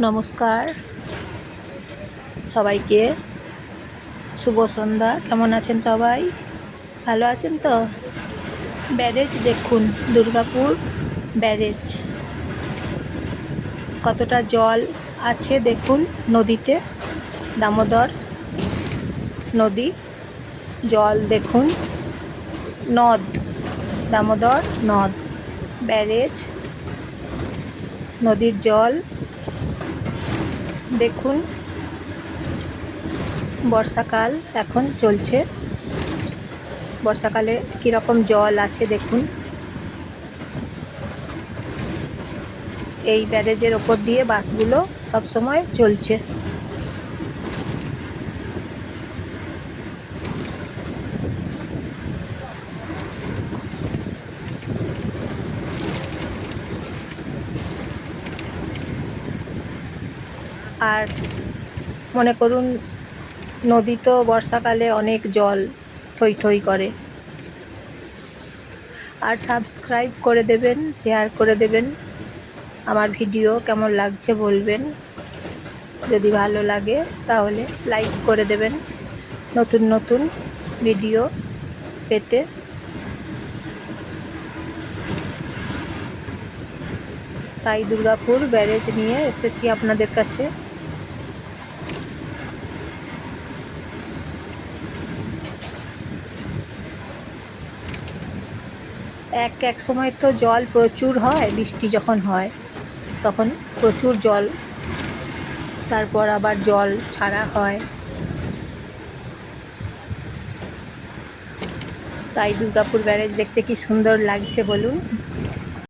নমস্কার। সবাইকে শুভ সন্ধ্যা। কেমন আছেন সবাই? ভালো আছেন তো? ব্যারেজ দেখুন, দুর্গাপুর ব্যারেজ। কতটা জল আছে দেখুন নদীতে। দামোদর নদী, জল দেখুন, নদ, দামোদর নদ, ব্যারেজ, নদীর জল। দেখুন, বর্ষাকাল এখন চলছে। বর্ষাকালে কীরকম জল আছে দেখুন। এই ব্যারেজের ওপর দিয়ে বাসগুলো সব সময় চলছে। আর মনে করুন, নদী তো বর্ষাকালে অনেক জল থই থই করে। আর সাবস্ক্রাইব করে দেবেন, শেয়ার করে দেবেন। আমার ভিডিও কেমন লাগছে বলবেন। যদি ভালো লাগে, তাহলে লাইক করে দেবেন। নতুন নতুন ভিডিও পেতে। তাই দুর্গাপুর ব্যারেজ নিয়ে এসেছি আপনাদের কাছে। এক এক সময় তো জল প্রচুর হয়, বৃষ্টি যখন হয়, তখন প্রচুর জল, তারপর আবার জল ছাড়া হয়। তাই দুর্গাপুর ব্যারেজ দেখতে কি সুন্দর লাগছে বলুন?